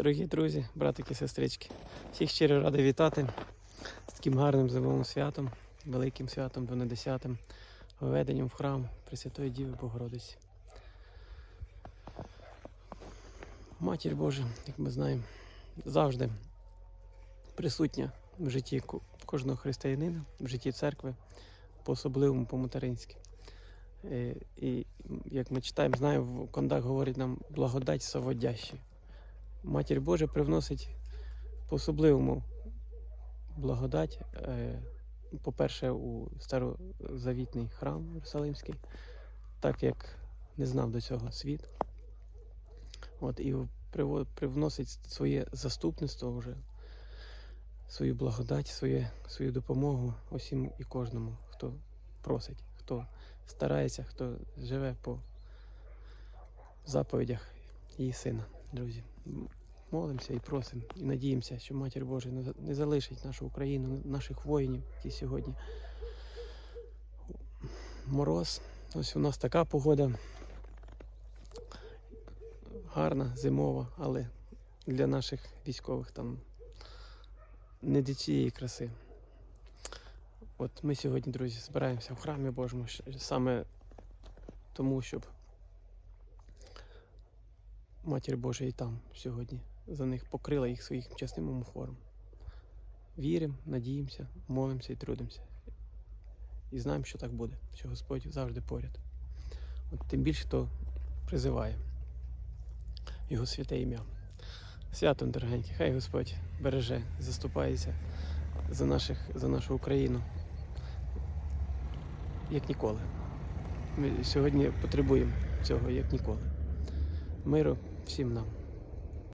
Дорогі друзі, братики, сестрички, всіх щиро радий вітати з таким гарним зимовим святом, великим святом, 12-тим, введенням в храм Пресвятої Діви Богородиці. Матір Божа, як ми знаємо, завжди присутня в житті кожного християнина, в житті церкви, по-особливому, по-материнськи. Е, І як ми читаємо, знаємо, кондак говорить нам благодать соводящі. Матір Божа привносить по-особливому благодать. е, По-перше, у старозавітний храм Єрусалимський, так як не знав до цього світ. От, і привносить своє заступництво вже, свою благодать, своє, свою допомогу усім і кожному, хто просить, хто старається, хто живе по заповідях її сина, друзі. Молимося і просимо, і надіємося, що Матір Божа не залишить нашу Україну, наших воїнів, які сьогодні. Мороз. Ось у нас така погода. Гарна, зимова, але для наших військових там не до цієї краси. От ми сьогодні, друзі, збираємося в храмі Божому саме тому, щоб Матір Божа і там сьогодні за них покрила їх своїм чесним омофором. Віримо, надіємося, молимося і трудимося. І знаємо, що так буде, що Господь завжди поряд. От тим більше, хто призиває Його святе ім'я. Святом, дорогенькі, хай Господь береже, заступається за, наших, за нашу Україну, як ніколи. Ми сьогодні потребуємо цього, як ніколи. Миру всім нам.